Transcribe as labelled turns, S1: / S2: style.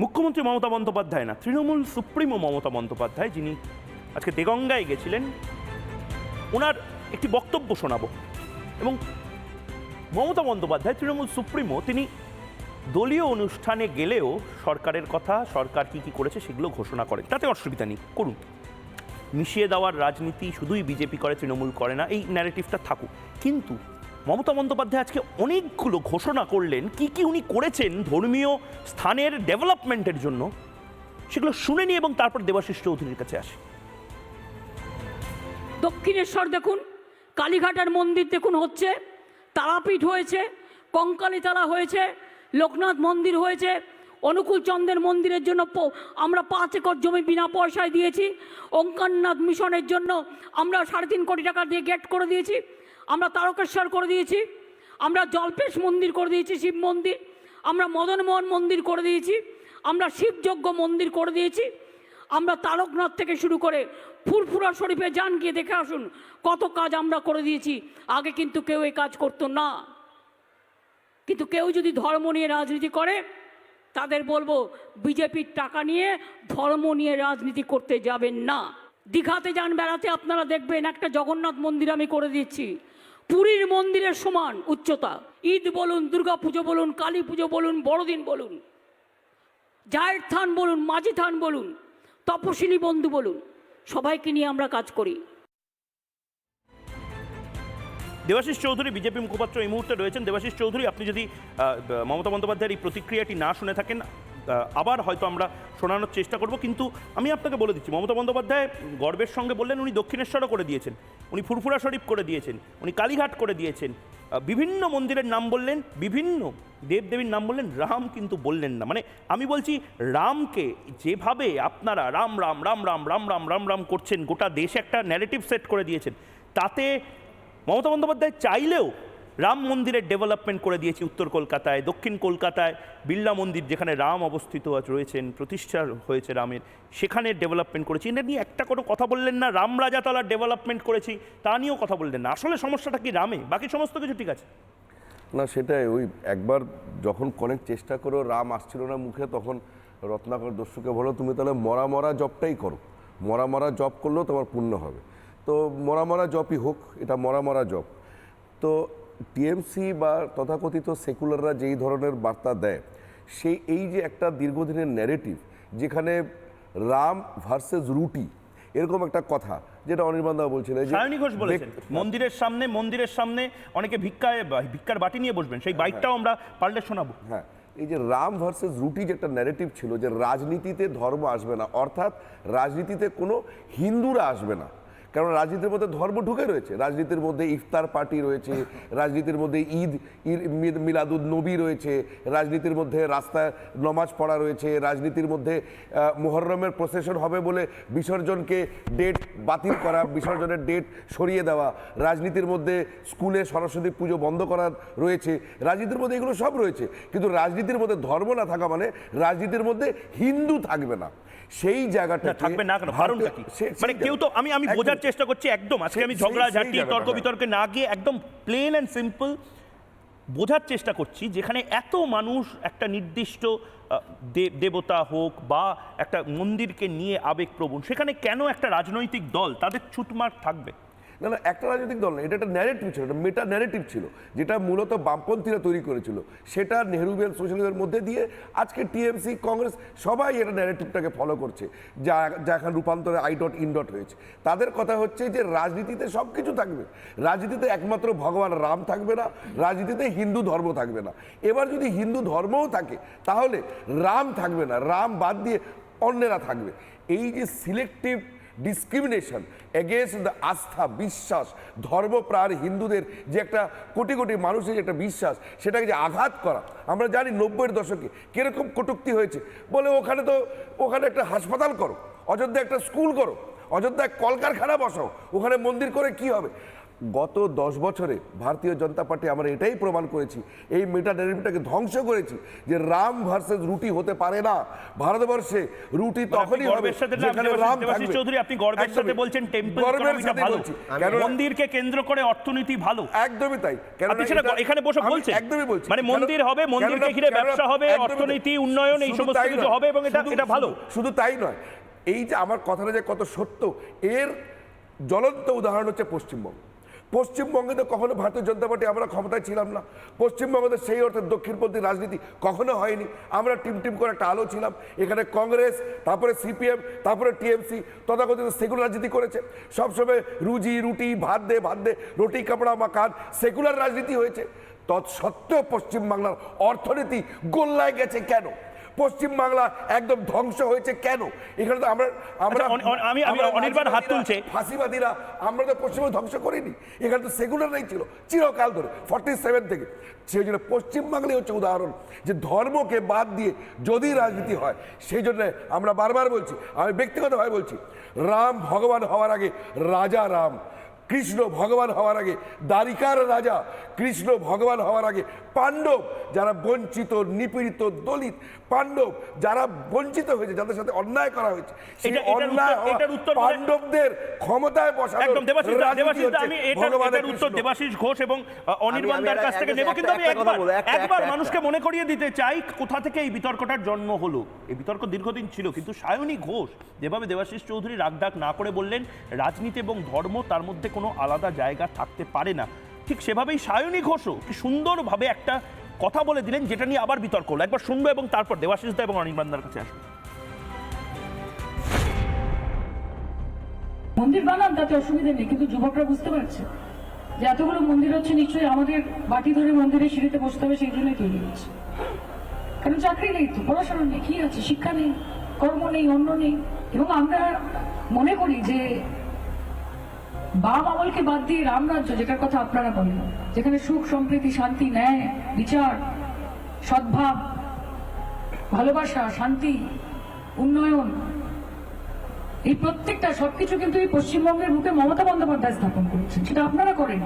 S1: মুখ্যমন্ত্রী মমতা বন্দ্যোপাধ্যায় না, তৃণমূল সুপ্রিমো মমতা বন্দ্যোপাধ্যায় যিনি আজকে দেগঙ্গায় গেছিলেন, ওনার একটি বক্তব্য শোনাবো। এবং মমতা বন্দ্যোপাধ্যায়, তৃণমূল সুপ্রিমো, তিনি দলীয় অনুষ্ঠানে গেলেও সরকারের কথা, সরকার কি কি করেছে সেগুলো ঘোষণা করেন। তাতে অসুবিধা নেই, করুন। মিশিয়ে দেওয়ার রাজনীতি শুধুই বিজেপি করে, তৃণমূল করে না, এই ন্যারেটিভটা থাকুক। কিন্তু মমতা বন্দ্যোপাধ্যায় আজকে অনেকগুলো ঘোষণা করলেন। কি কি উনি করেছেন ধর্মীয় স্থানের ডেভেলপমেন্টের জন্য? সেগুলো শুনে নিই এবং তারপর দেবাশিস চৌধুরীর কাছে আসে।
S2: দক্ষিণেশ্বর দেখুন কালীঘাটের মন্দির দেখুন হচ্ছে, তারাপীঠ হয়েছে, কঙ্কালীতলা হয়েছে, লোকনাথ মন্দির হয়েছে, অনুকূল চন্দ্রের মন্দিরের জন্য আমরা পাঁচ একর জমি বিনা পয়সায় দিয়েছি ওঙ্কারনাথ মিশনের জন্য আমরা সাড়ে তিন কোটি টাকা দিয়ে গেট করে দিয়েছি আমরা তারকেশ্বর করে দিয়েছি, আমরা জলপেশ মন্দির করে দিয়েছি, শিব মন্দির, আমরা মদনমোহন মন্দির করে দিয়েছি, আমরা শিবযজ্ঞ মন্দির করে দিয়েছি, আমরা তারকনাথ থেকে শুরু করে ফুরফুরা শরীফে যান গিয়ে দেখে আসুন, কত কাজ আমরা করে দিয়েছি, আগে কিন্তু কেউ এই কাজ করতো না। কিন্তু কেউ যদি ধর্ম নিয়ে রাজনীতি করে, তাদের বলব, বিজেপির টাকা নিয়ে ধর্ম নিয়ে রাজনীতি করতে যাবেন না। দীঘাতে যান, বেড়াতে, আপনারা দেখবেন একটা জগন্নাথ মন্দির আমি করে দিচ্ছি পুরীর মন্দিরের সমান উচ্চতা। ঈদ বলুন দুর্গা পুজো বলুন কালী পুজো বলুন, বড়দিন বলুন জায়ের থান বলুন মাঝি থান বলুন তপশিলি বন্ধু বলুন, সবাইকে নিয়ে আমরা কাজ করি।
S1: দেবাশিস চৌধুরী, বিজেপি মুখপাত্র এই মুহূর্তে রয়েছেন। দেবাশিস চৌধুরী, আপনি যদি মমতা বন্দ্যোপাধ্যায়ের এই প্রতিক্রিয়াটি না শুনে থাকেন আবার হয়তো আমরা শোনানোর চেষ্টা করব, কিন্তু আমি আপনাকে বলে দিচ্ছি, মমতা বন্দ্যোপাধ্যায় গর্বের সঙ্গে বললেন, উনি দক্ষিণেশ্বরও করে দিয়েছেন, উনি ফুরফুরা শরীফ করে দিয়েছেন, উনি কালীঘাট করে দিয়েছেন বিভিন্ন মন্দিরের নাম বললেন, বিভিন্ন দেবদেবীর নাম বললেন, রাম কিন্তু বললেন না। মানে আমি বলছি, রামকে যেভাবে আপনারা রাম রাম রাম রাম রাম রাম রাম রাম করছেন, গোটা দেশে একটা ন্যারেটিভ সেট করে দিয়েছেন, তাতে মমতা বন্দ্যোপাধ্যায় চাইলেও রাম মন্দিরের ডেভেলপমেন্ট করে দিয়েছি উত্তর কলকাতায়, দক্ষিণ কলকাতায়, বিড়লা মন্দির যেখানে রাম অবস্থিত রয়েছেন, প্রতিষ্ঠা হয়েছে রামের, সেখানে ডেভেলপমেন্ট করেছি। এটা নিয়ে একটা কোনো কথা বললেন না, রাম রাজাতলার ডেভেলপমেন্ট করেছি, তা নিয়েও কথা বললেন না। আসলে সমস্যাটা কি রামে? বাকি সমস্ত কিছু ঠিক আছে?
S3: না, সেটাই ওই একবার যখন অনেক চেষ্টা করেও রাম আসছিল না মুখে, তখন রত্নাকর দস্যুকে বলো, তুমি তাহলে মরা মরা জবটাই করো। মরা মরা জব করলেও তোমার পুণ্য হবে। তো মরা মরা জবই হোক, এটা মরা মরা জব তো টিএমসি বা তথাকথিত সেকুলাররা যেই ধরনের বার্তা দেয় সেই এই যে একটা দীর্ঘদিনের ন্যারেটিভ যেখানে রাম ভার্সেস রুটি এরকম একটা কথা যেটা অনির্বাণ দা বলছিলেন
S1: সায়নী ঘোষ বলেছেন মন্দিরের সামনে মন্দিরের সামনে অনেকে ভিক্ষায় ভিক্ষার বাটি নিয়ে বসবেন সেই বাইকটাও আমরা পারলে শোনাবো।
S3: হ্যাঁ এই যে রাম ভার্সেস রুটি যে একটা ন্যারেটিভ ছিল যে রাজনীতিতে ধর্ম আসবে না অর্থাৎ রাজনীতিতে কোনো হিন্দুরা আসবে না কারণ রাজনীতির মধ্যে ধর্ম ঢুকে রয়েছে। রাজনীতির মধ্যে ইফতার পার্টি রয়েছে রাজনীতির মধ্যে ঈদ ঈদ মিলাদুদ নবী রয়েছে রাজনীতির মধ্যে রাস্তায় নমাজ পড়া রয়েছে রাজনীতির মধ্যে মোহরমের প্রসেশন হবে বলে বিসর্জনকে ডেট বাতিল করা বিসর্জনের ডেট সরিয়ে দেওয়া রাজনীতির মধ্যে স্কুলে সরস্বতী পুজো বন্ধ করার রয়েছে রাজনীতির মধ্যে এগুলো সব রয়েছে। কিন্তু রাজনীতির মধ্যে ধর্ম না থাকা মানে রাজনীতির মধ্যে হিন্দু থাকবে না। সেই জায়গাটা
S1: থাকবে না কারণটা কি? মানে কেউ তো আমি আমি বোঝার চেষ্টা করছি একদম আজকে আমি ঝগড়া ঝাঁটি তর্ক। বিতর্কে না গিয়ে একদম প্লেন অ্যান্ড সিম্পল বোঝার চেষ্টা করছি যেখানে এত মানুষ একটা নির্দিষ্ট দেবতা হোক বা একটা মন্দিরকে নিয়ে আবেগপ্রবণ সেখানে কেন একটা রাজনৈতিক দল তাদের ছুটমার থাকবে
S3: না না, একটা রাজনৈতিক দল না এটা একটা ন্যারেটিভ ছিল একটা মেটা ন্যারেটিভ ছিল, যেটা মূলত বামপন্থীরা তৈরি করেছিল। সেটা নেহরুবিয়ান সোশ্যালিজমের মধ্যে দিয়ে আজকে টিএমসি কংগ্রেস সবাই এটা ন্যারেটিভটাকে ফলো করছে, যা যা এখন রূপান্তরে আই ডট ইন ডট হয়েছে। তাদের কথা হচ্ছে যে রাজনীতিতে সব কিছু থাকবে। রাজনীতিতে একমাত্র ভগবান রাম থাকবে না, রাজনীতিতে হিন্দু ধর্ম থাকবে না। এবার যদি হিন্দু ধর্মও থাকে, তাহলে রাম থাকবে না, রাম বাদ দিয়ে অন্যেরা থাকবে। এই যে সিলেক্টিভ ডিসক্রিমিনেশন এগেনস্ট দ্য আস্থা বিশ্বাস, ধর্মপ্রাণ হিন্দুদের যে একটা কোটি কোটি মানুষের যে একটা বিশ্বাস, সেটাকে যে আঘাত করা। আমরা জানি নব্বইয়ের দশকে কীরকম কটুক্তি হয়েছে। বলে ওখানে তো, ওখানে একটা হাসপাতাল করো, অযোধ্যা একটা স্কুল করো অযোধ্যায় কলকারখানা বসাও, ওখানে মন্দির করে কি হবে? গত দশ বছরে ভারতীয় জনতা পার্টি আমরা এটাই প্রমাণ করেছি এই মেটা ন্যারেটিভটাকে ধ্বংস করেছি যে রাম ভার্সেস রুটি হতে পারে না। ভারতবর্ষে রুটি
S1: মানে
S3: তখনই হবে যেখানে রাম থাকবে।
S1: চৌধুরী আপনি গর্বের সাথে বলছেন টেম্পল
S3: গর্বের সাথে বলছি।
S1: মন্দিরকে কেন্দ্র করে অর্থনীতি ভালো।
S3: একদমই তাই।
S1: সেটা এখানে বসে
S3: আমি
S1: বলছেন।
S3: একদমই বলছি।
S1: মানে মন্দির হবে মন্দিরকে ঘিরে ব্যবসা হবে অর্থনীতি উন্নয়ন এই সমস্ত কিছু হবে এবং এটা এটা ভালো।
S3: শুধু তাই নয়। এই যে আমার কথাটা যে কত সত্য এর জ্বলন্ত উদাহরণ হচ্ছে পশ্চিমবঙ্গ। পশ্চিমবঙ্গে তো কখনো ভারতীয় জনতা পার্টি আমরা ক্ষমতায় ছিলাম না। পশ্চিমবঙ্গে সেই অর্থে দক্ষিণপন্থী রাজনীতি কখনো হয়নি। আমরা টিম টিম করে একটা আলো ছিলাম। এখানে কংগ্রেস, তারপরে সিপিএম, তারপরে টিএমসি তথাকথিত সেকুলার রাজনীতি করেছে। সবসময় রুজি, রুটি, ভাত দে ভাত দে, রুটি, কাপড়া মাকান সেকুলার রাজনীতি হয়েছে। তৎসত্ত্বেও পশ্চিমবাংলার অর্থনীতি গোল্লায় গেছে কেন? পশ্চিমবাংলা একদম ধ্বংস হয়েছে কেন? এখানে তো আমরা আমরা
S1: আচ্ছা, আমি- আমি অনির্বাণ হাত তুলছে।
S3: ফাঁসিবাদীরা আমরা তো পশ্চিমবঙ্গ ধ্বংস করিনি। এখানে তো সেগুলার নেই ছিল। চিরকাল ধরে ফর্টি সেভেন থেকে। সেই জন্য পশ্চিমবাংলাই হচ্ছে উদাহরণ যে ধর্মকে বাদ দিয়ে যদি রাজনীতি হয় সেই জন্য আমরা বারবার বলছি আমি ব্যক্তিগতভাবে বলছি রাম ভগবান হওয়ার আগে রাজা রাম কৃষ্ণ ভগবান হওয়ার আগে দ্বারিকার রাজা কৃষ্ণ ভগবান হওয়ার আগে পাণ্ডব যারা বঞ্চিত নিপীড়িত দলিত পাণ্ডব যারা বঞ্চিত হয়েছে যাদের সাথে অন্যায় করা হয়েছে সেই অন্যায় পাণ্ডবদের ক্ষমতায়
S1: একদম দেবাশিস দেবাশিস আমি এটার এটার উত্তর দেবাশিস ঘোষ এবং অনির্বাণ দার কাছ থেকে নেব কিন্তু আমি একবার
S4: বলব,
S1: একবার মানুষকে মনে করিয়ে দিতে চাই কোথা থেকে এই বিতর্কটার জন্ম হলো? এই বিতর্ক দীর্ঘদিন ছিল কিন্তু সায়নী ঘোষ যেভাবে দেবাশিস চৌধুরী রাগডাক না করে বললেন রাজনীতি এবং ধর্ম তার মধ্যে কোনো আলাদা জায়গা থাকতে পারে না। ঠিক সেভাবেই সায়নী ঘোষও কি সুন্দরভাবে একটা কথা বলে দিলেন, যেটা নিয়ে আবার বিতর্ক হলো। একবার শুনব এবং তারপর দেবাশিস দা এবং অনির্বাণ দার কাছে আসব।
S5: মন্দির বানান, তাতে অসুবিধা নেই, কিন্তু যুবকরা বুঝতে পারছে যে এতগুলো মন্দির হচ্ছে, নিশ্চয়ই আমাদের বাটি ধরে মন্দিরের সিঁড়িতে বসতে হবে, সেই জন্যই তৈরি হচ্ছে কারণ চাকরি নেই তো, পড়াশোনা নেই, কি আছে? শিক্ষা নেই, কর্ম নেই অন্য নেই। এবং আমরা মনে করি যে বাম আমলকে বাদ দিয়ে রামরাজ্য যেটার কথা আপনারা বলেন, যেখানে সুখ, সম্প্রীতি, শান্তি, ন্যায়, বিচার, সদ্ভাব, ভালোবাসা, শান্তি, উন্নয়ন, এই প্রত্যেকটা সবকিছু কিন্তু এই পশ্চিমবঙ্গের মুখে মমতা বন্দ্যোপাধ্যায় স্থাপন করেছেন, সেটা আপনারা করেন